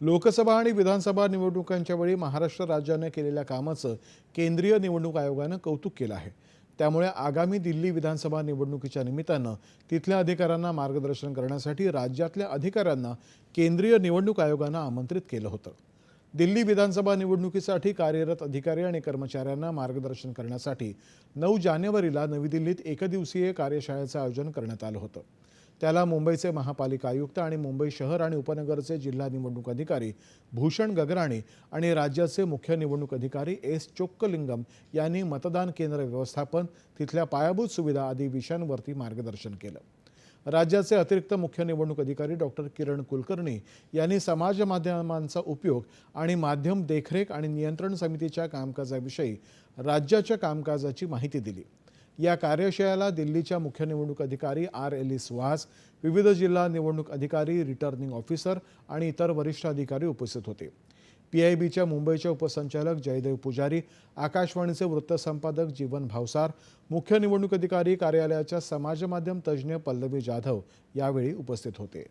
लोकसभा आणि विधानसभा निवडणुकांच्या वेळी महाराष्ट्र राज्यानं केलेल्या कामाचं केंद्रीय निवडणूक आयोगानं कौतुक केलं आहे. त्यामुळे आगामी दिल्ली विधानसभा निवडणुकीच्या निमित्तानं तिथल्या अधिकाऱ्यांना मार्गदर्शन करण्यासाठी राज्यातल्या अधिकाऱ्यांना केंद्रीय निवडणूक आयोगानं आमंत्रित केलं होतं. दिल्ली विधानसभा निवडणुकीसाठी कार्यरत अधिकारी आणि कर्मचाऱ्यांना मार्गदर्शन करण्यासाठी नऊ जानेवारीला नवी दिल्लीत एकदिवसीय कार्यशाळेचं आयोजन करण्यात आलं होतं. त्याला मुंबईचे महापालिका आयुक्त आणि मुंबई शहर आणि उपनगरचे जिल्हा निवडणूक अधिकारी भूषण गगराणी आणि राज्याचे मुख्य निवडणूक अधिकारी एस चोक्कलिंगम यांनी मतदान केंद्र व्यवस्थापन तिथल्या पायाभूत सुविधा आदी विषयांवरती मार्गदर्शन केलं. राज्याचे अतिरिक्त मुख्य निवडणूक अधिकारी डॉक्टर किरण कुलकर्णी यांनी समाज माध्यमांचा उपयोग आणि माध्यम देखरेख आणि नियंत्रण समितीच्या कामकाजाविषयी राज्याच्या कामकाजाची माहिती दिली. या कार्यशाळेला दिल्लीच्या मुख्य निवडणूक अधिकारी आर एलिस वास विविध जिल्हा निवडणूक अधिकारी रिटर्निंग ऑफिसर आणि इतर वरिष्ठ अधिकारी उपस्थित होते. पीआयबीच्या मुंबईच्या उपसंचालक जयदेव पुजारी आकाशवाणीचे वृत्तसंपादक जीवन भावसार मुख्य निवडणूक अधिकारी कार्यालयाच्या समाजमाध्यम तज्ज्ञ पल्लवी जाधव यावेळी उपस्थित होते.